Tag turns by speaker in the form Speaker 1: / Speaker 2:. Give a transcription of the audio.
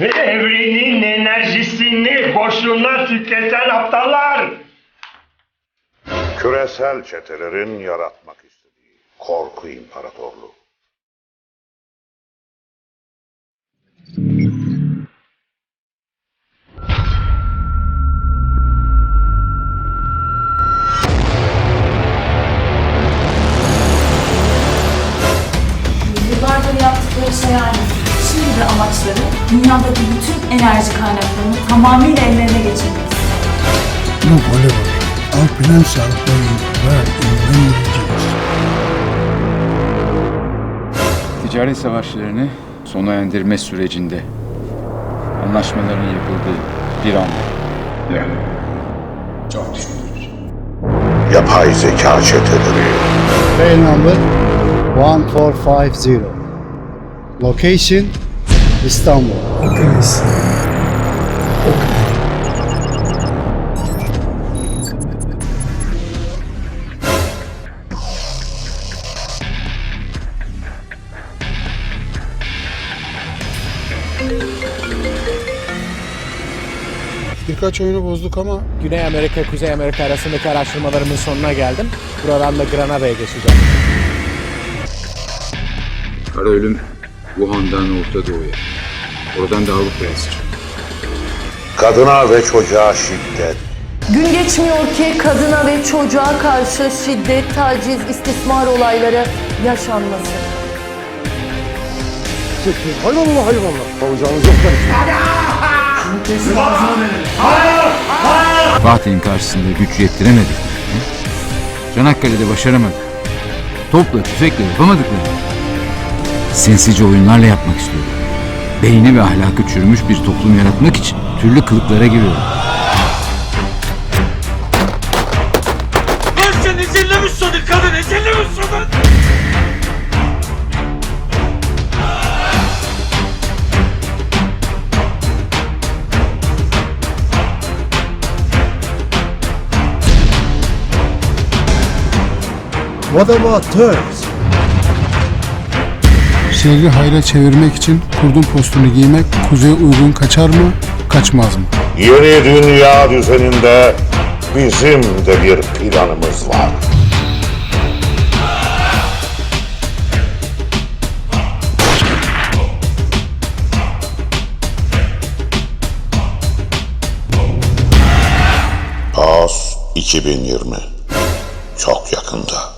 Speaker 1: Evrenin enerjisini boşluğuna tüketen aptallar.
Speaker 2: Küresel çetelerin yaratmak istediği korku imparatorluğu.
Speaker 3: De amaçları dünyadaki bütün enerji kaynaklarını tamamıyla ellerine geçirmek.
Speaker 4: Yok Oliver. Alpinen sağlıkları ver inanmayacağız.
Speaker 5: Ticaret savaşlarını sona erdirme sürecinde anlaşmaların yapıldığı bir an. Yani çok düşündürücü.
Speaker 2: Yapay zeka çeteleri.
Speaker 6: Trail number 1450. Location İstanbul.
Speaker 4: Kriz. Birkaç oyunu bozduk ama
Speaker 7: Güney Amerika, Kuzey Amerika arasındaki araştırmalarımın sonuna geldim. Buradan da Granada'ya geçeceğim.
Speaker 5: Kara ölüm Wuhan'dan Orta Doğu'ya. Oradan da Avrupa'ya sıçradı.
Speaker 2: Kadına ve çocuğa şiddet.
Speaker 8: Gün geçmiyor ki kadına ve çocuğa karşı şiddet, taciz, istismar olayları yaşanmasın.
Speaker 5: Fatih'in karşısında güç yettiremedik. Çanakkale'de başaramadık. Topla, tüfekle yapamadıkları. Sinsice oyunlarla yapmak istiyorum. Beyni ve ahlakı çürümüş bir toplum yaratmak için türlü kılıklara giriyorum.
Speaker 1: Sen ezilli misin kadın ezilli misin?
Speaker 6: What about Turks?
Speaker 4: Şehri hayra çevirmek için kurdun postunu giymek kuzeye uygun kaçar mı, kaçmaz mı?
Speaker 2: Yeni dünya düzeninde bizim de bir planımız var. PAS 2020 çok yakında.